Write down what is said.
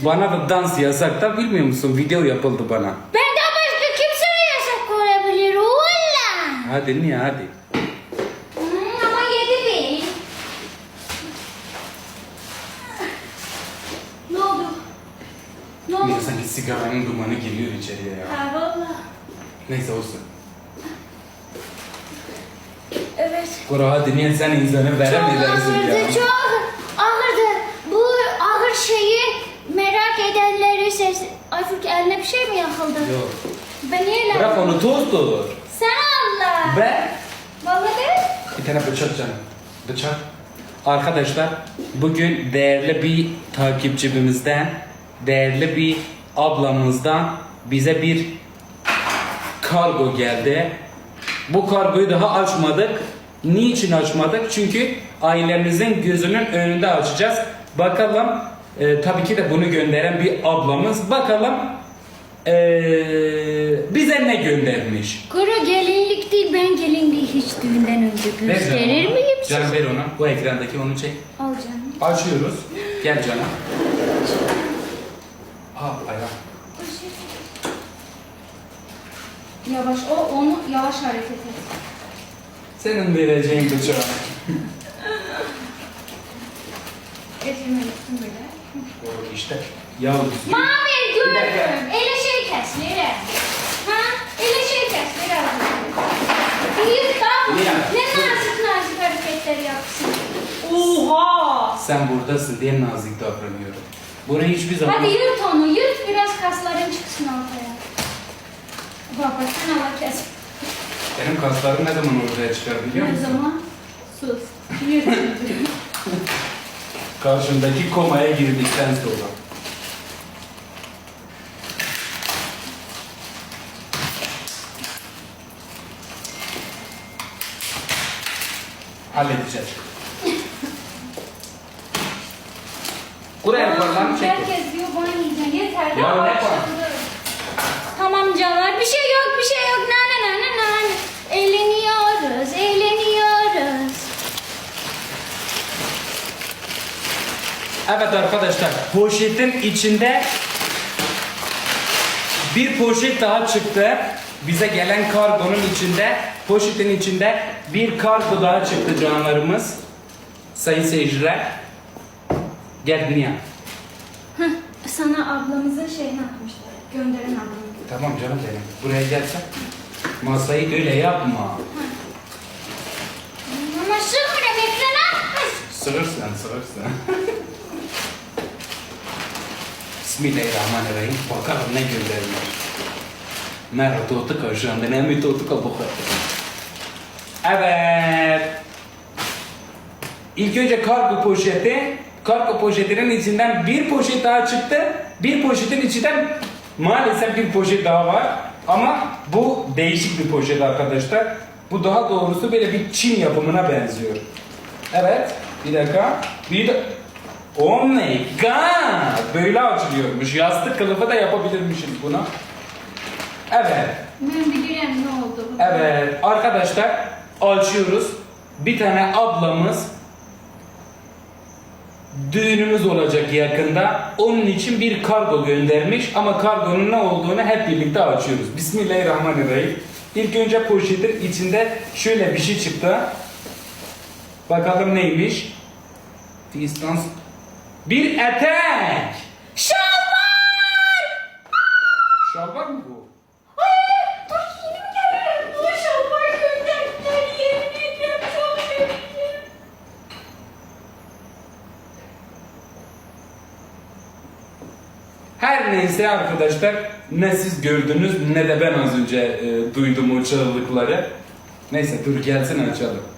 Bana da dans yasak da bilmiyor musun? Video yapıldı bana. Benden başka kimse mi yasak koyabilir? Ulan. Hadi niye hadi. Hmm, ama yedi. Ne oldu? Ne oldu? Sanki sigaranın dumanı giriyor içeriye ya. Ha valla. Neyse olsun. Evet. Kura hadi niye sen insanı veremezsin ya. çok edenleri ses... Ay Furki eline bir şey mi yakıldı? Yok. Ben niye lan? Bırak onu tozdur. Sen Allah. Ben Vallahi bir tane bıçak canım. Bıçak. Arkadaşlar bugün değerli bir takipçimizden, değerli bir ablamızdan bize bir kargo geldi. Bu kargoyu daha açmadık. Niçin açmadık? Çünkü ailemizin gözünün önünde açacağız. Bakalım e, tabii ki de bunu gönderen bir ablamız. Bakalım e, bize ne göndermiş? Kuru gelinlik değil ben gelinliği hiç düğünden önce gösterir miyim? Canım ver onu. Bu ekrandaki onu çek. Al canım. Açıyoruz. Gel canım. Ha ayağım. Yavaş o onu yavaş hareket et. Senin vereceğin bıçağı. Getirmelisin böyle. Doğru işte. Ya düzgün. Mavi gördüm. Ele şey kes Lera. Ha? Ele şey kes Lera. İyi tamam. Lera. Ne nazik nazik hareketler yapsın. Oha. Sen buradasın diye nazik davranıyorum. Bunu hiçbir zaman... Hadi yırt onu yırt biraz kasların çıksın ortaya. Baba sen hava kes. Benim kaslarım ne zaman ortaya çıkar biliyor musun? zaman sus. Yırt. Karşımdaki komaya girdikten sonra. Halledeceğiz. Buraya falan çek. Herkes diyor bana yiyeceksin. Yeter. Ya ne var? Tamam canlar bir şey yok bir şey yok. Nane Evet arkadaşlar poşetin içinde bir poşet daha çıktı. Bize gelen kargonun içinde poşetin içinde bir kargo daha çıktı canlarımız. Sayın seyirciler. Gel dünya. Sana ablamızın şeyini atmışlar. Gönderen ablamı. Tamam canım benim. Buraya gelsen. Masayı öyle yapma. Ama sıfır emeklere Sırırsın sırırsın. Bismillahirrahmanirrahim. Bakalım ne göndermiş. Merhaba totuk aşağında. Ne mi totuk abuka. Evet. İlk önce kargo poşeti. Kargo poşetinin içinden bir poşet daha çıktı. Bir poşetin içinden maalesef bir poşet daha var. Ama bu değişik bir poşet arkadaşlar. Bu daha doğrusu böyle bir Çin yapımına benziyor. Evet. Bir dakika. Bir de... Oh my god! Böyle açılıyormuş. Yastık kılıfı da yapabilirmişiz buna. Evet. Ben biliyorum ne oldu. Evet arkadaşlar açıyoruz. Bir tane ablamız düğünümüz olacak yakında. Onun için bir kargo göndermiş ama kargonun ne olduğunu hep birlikte açıyoruz. Bismillahirrahmanirrahim. İlk önce poşetin içinde şöyle bir şey çıktı. Bakalım neymiş? Distans. Bir etek. Şalvar! Şalvar mı bu? Ay, dur yemin ederim. Bu şalvar gönderdiler. Yemin ederim çok sevindim. Her neyse arkadaşlar ne siz gördünüz ne de ben az önce e, duydum o çığlıkları. Neyse dur gelsin açalım.